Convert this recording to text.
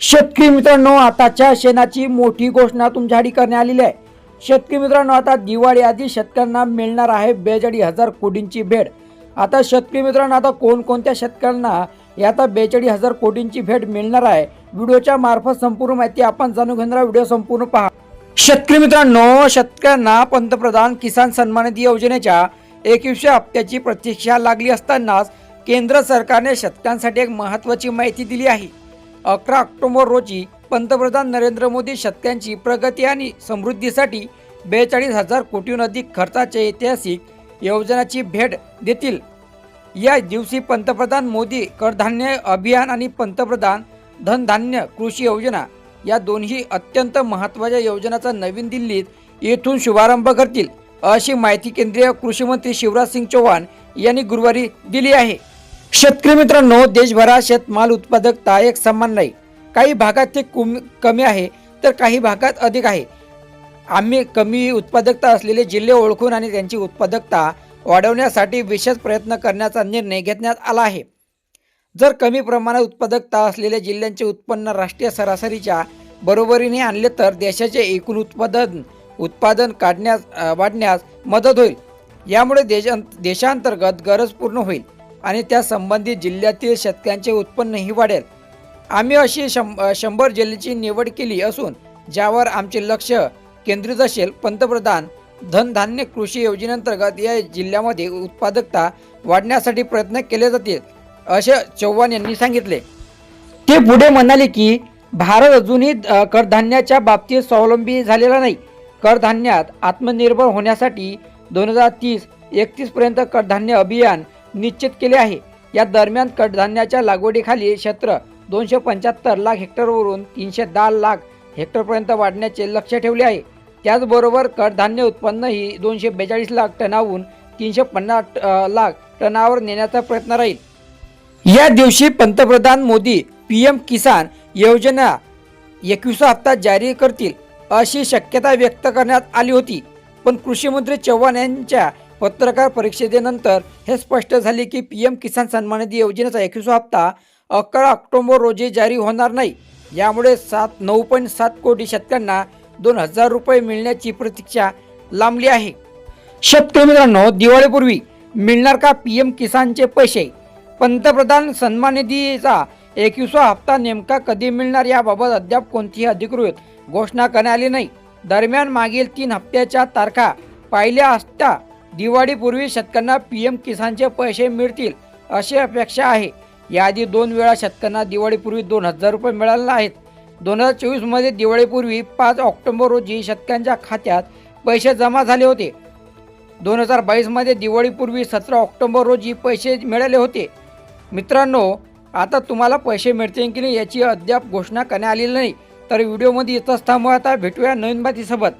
शेतकरी मित्रांनो आताच्या शेणाची मोठी घोषणा तुमच्यासाठी करण्यात आलेली आहे. शेतकरी मित्रांनो आता दिवाळी आधी शेतकऱ्यांना मिळणार आहे बेचाळीस हजार कोटींची भेट. आता शेतकरी मित्रांनो आता कोणकोणत्या शेतकऱ्यांना या आता बेचाळीस हजार कोटींची भेट मिळणार आहे? व्हिडिओच्या मार्फत संपूर्ण माहिती आपण जाणून घेणार व्हिडिओ संपूर्ण पहा. शेतकरी मित्रांनो शेतकऱ्यांना पंतप्रधान किसान सन्मान निधी योजनेच्या एकवीसशे हप्त्याची प्रतीक्षा लागली असतानाच केंद्र सरकारने शेतकऱ्यांसाठी एक महत्त्वाची माहिती दिली आहे. अकरा ऑक्टोबर रोजी पंतप्रधान नरेंद्र मोदी शेतकऱ्यांची प्रगती आणि समृद्धीसाठी बेचाळीस हजार कोटीहून अधिक खर्चाच्या ऐतिहासिक योजनाची भेट देतील. या दिवशी पंतप्रधान मोदी कडधान्य अभियान आणि पंतप्रधान धनधान्य कृषी योजना या दोन्ही अत्यंत महत्त्वाच्या योजनांचा नवीन दिल्लीत येथून शुभारंभ करतील अशी माहिती केंद्रीय कृषी मंत्री शिवराज सिंग चौहान यांनी गुरुवारी दिली आहे. शेतकरी मित्रांनो देशभरात शेतमाल उत्पादकता एक समान नाही. काही भागात ते कुम- कमी आहे तर काही भागात अधिक आहे. आम्ही कमी उत्पादकता असलेले जिल्हे ओळखून आणि त्यांची उत्पादकता वाढवण्यासाठी विशेष प्रयत्न करण्याचा निर्णय घेतण्यात आला आहे. जर कमी प्रमाणात उत्पादकता असलेल्या जिल्ह्यांचे उत्पन्न राष्ट्रीय सरासरीच्या बरोबरीने आणले तर देशाचे एकूण उत्पादन उत्पादन काढण्यास वाढण्यास मदत होईल. यामुळे देशां देशांतर्गत गरज पूर्ण होईल. आणि त्या संबंधित जिल्ह्यातील शेतकऱ्यांचे उत्पन्नही वाढेल. आम्ही अशी शं शंभर जिल्ह्याची निवड केली असून ज्यावर आमचे लक्ष केंद्रित असेल पंतप्रधान धनधान्य कृषी योजनेअंतर्गत या जिल्ह्यामध्ये उत्पादकता वाढण्यासाठी प्रयत्न केले जातील असे चव्हाण यांनी सांगितले. ते पुढे म्हणाले की भारत अजूनही कडधान्याच्या बाबतीत स्वावलंबी झालेला नाही. कडधान्यात आत्मनिर्भर होण्यासाठी दोन हजार तीस एकतीसपर्यंत कडधान्य अभियान निश्चित केले आहे. या दरम्यान कडधान्याच्या लागवडीखाली क्षेत्र दोनशे पंच्याहत्तर लाख हेक्टरवरून तीनशे दहा लाख हेक्टरपर्यंत वाढण्याचे लक्ष ठेवले आहे. त्याचबरोबर कडधान्य उत्पन्नही दोनशे बेचाळीस लाख टनाहून तीनशे पन्नास लाख टनावर नेण्याचा प्रयत्न राहील. या दिवशी पंतप्रधान मोदी पी एम किसान योजना एकविसा हप्ता जारी करतील अशी शक्यता व्यक्त करण्यात आली होती. पण कृषीमंत्री चव्हाण यांच्या पत्रकार परिषदेनंतर हे स्पष्ट झाले की पी एम किसान सन्मान निधी योजनेचा एकवीसवा हप्ता अकरा ऑक्टोबर रोजी जारी होणार नाही. यामुळे सात नऊ पॉईंट सात कोटी शेतकऱ्यांना दोन हजार रुपये मिळण्याची प्रतीक्षा लांबली आहे. शेतकरी मित्रांनो दिवाळीपूर्वी मिळणार का पी एम किसानचे पैसे? पंतप्रधान सन्मान निधीचा एकवीसवा हप्ता नेमका कधी मिळणार याबाबत अद्याप कोणतीही अधिकृत घोषणा करण्यात आली नाही. दरम्यान मागील तीन हप्त्याच्या तारखा पाहिल्या असता दिवाळीपूर्वी शेतकऱ्यांना पी एम किसानचे पैसे मिळतील अशी अपेक्षा आहे. याआधी दोन वेळा शेतकऱ्यांना दिवाळीपूर्वी दोन हजार रुपये मिळाले आहेत. दोन हजार चोवीसमध्ये दिवाळीपूर्वी पाच ऑक्टोबर रोजी शेतकऱ्यांच्या खात्यात पैसे जमा झाले होते. दोन हजार बावीसमध्ये दिवाळीपूर्वी सतरा ऑक्टोबर रोजी पैसे मिळाले होते. मित्रांनो आता तुम्हाला पैसे मिळतील की नाही याची अद्याप घोषणा करण्यात आलेली नाही. तर व्हिडिओमध्ये इथंच थांबू. आता भेटूया नवीन बातीसोबत